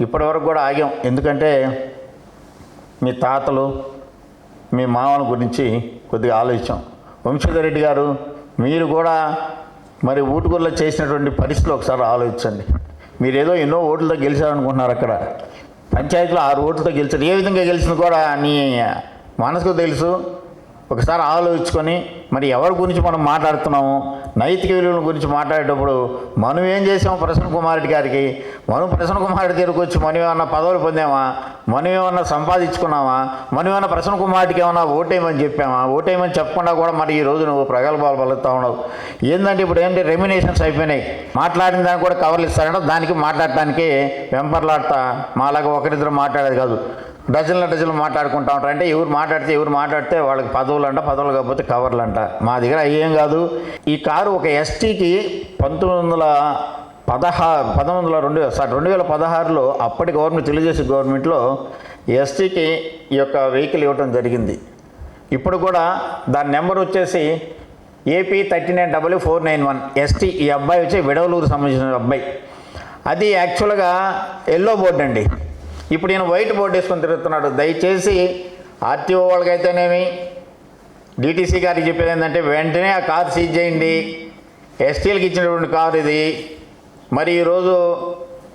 ఇప్పటివరకు కూడా ఆగాం. ఎందుకంటే మీ తాతలు మీ మామల గురించి కొద్దిగా ఆలోచించాం. వంశీధర్ రెడ్డి గారు మీరు కూడా మరి ఊటుగుల్లో చేసినటువంటి పరిస్థితులు ఒకసారి ఆలోచించండి. మీరు ఏదో ఎన్నో ఓట్లతో గెలిచారనుకుంటున్నారు అక్కడ. పంచాయతీలో ఆరు ఓట్లతో గెలిచారు. ఏ విధంగా గెలిచింది కూడా నీ మనసుకు తెలుసు. ఒకసారి ఆలోచించుకొని మరి ఎవరి గురించి మనం మాట్లాడుతున్నాము నైతిక విలువల గురించి మాట్లాడేటప్పుడు మనం ఏం చేసాము ప్రసన్న కుమారుడి గారికి? మనం ప్రసన్న కుమారుడి దగ్గరకు దగ్గరికి వచ్చి మనం ఏమన్నా పదవులు పొందామా? మనం ఏమన్నా సంపాదించుకున్నామా? మనం ఏమన్నా ప్రసన్న కుమారుడికి ఏమన్నా ఓటేయమని చెప్పామా? ఓటేయమని చెప్పకుండా కూడా మరి ఈ రోజు నువ్వు ప్రగల్భాలు పలుకుతా ఉండవు ఏంటంటే ఇప్పుడు ఏంటి రెమ్యునేషన్స్ అయిపోయినాయి. మాట్లాడిన దానికి కూడా కవర్లు ఇస్తారంటే. దానికి మాట్లాడటానికి వెంపర్లాడతా. మాలాగా ఒకరిద్దరు మాట్లాడేది కాదు. డజన్ల డజన్లు మాట్లాడుకుంటా ఉంటారు. అంటే ఎవరు మాట్లాడితే ఎవరు మాట్లాడితే వాళ్ళకి పదవులు అంట పదవులు కాకపోతే కవర్లు అంట మా దగ్గర ఏం కాదు. ఈ కారు ఒక ఎస్టీకి పంతొమ్మిది వందల పదహారు పంతొమ్మిది వందల రెండు సార్ రెండు వేల పదహారులో అప్పటి గవర్నమెంట్ తెలుగుదేశం గవర్నమెంట్లో ఎస్టీకి ఈ యొక్క వెహికల్ ఇవ్వడం జరిగింది. ఇప్పుడు కూడా దాని నెంబర్ వచ్చేసి AP thirty nine double four nine one. ST ఈ అబ్బాయి వచ్చి విడవలూరు సంబంధించిన అబ్బాయి. అది యాక్చువల్గా ఎల్లో బోర్డు అండి. ఇప్పుడు ఈయన వైట్ బోర్డు వేసుకొని తిరుగుతున్నాడు. దయచేసి ఆర్టీఓ వాళ్ళకైతేనేమి డీటీసీ గారికి చెప్పేది ఏంటంటే వెంటనే ఆ కారు సీజ్ చేయండి. ఎస్టీలకు ఇచ్చినటువంటి కారు ఇది. మరి ఈరోజు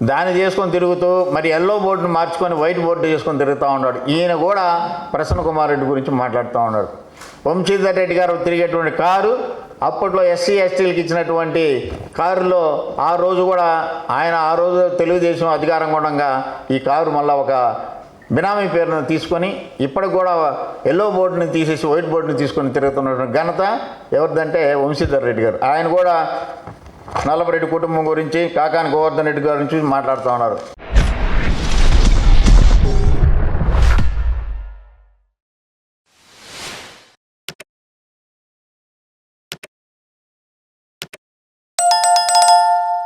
దాన్ని చేసుకొని తిరుగుతూ మరి ఎల్లో బోర్డును మార్చుకొని వైట్ బోర్డు చేసుకొని తిరుగుతూ ఉన్నాడు. ఈయన కూడా ప్రసన్న కుమార్ రెడ్డి గురించి మాట్లాడుతూ ఉన్నాడు. వంశీధర్ రెడ్డి గారు తిరిగేటువంటి కారు అప్పట్లో ఎస్సీ ఎస్టీలకు ఇచ్చినటువంటి కారులో ఆ రోజు కూడా ఆయన ఆ రోజు తెలుగుదేశం అధికారం కూడా ఈ కారు మళ్ళీ ఒక బినామీ పేరును తీసుకొని ఇప్పటికి కూడా ఎల్లో బోర్డుని తీసేసి వైట్ బోర్డుని తీసుకొని తిరుగుతున్న ఘనత ఎవరిదంటే వంశీధర్ రెడ్డి గారు. ఆయన కూడా నల్లపరెడ్డి కుటుంబం గురించి కాకాని గోవర్ధన్ రెడ్డి గారి గురించి మాట్లాడుతూ ఉన్నారు.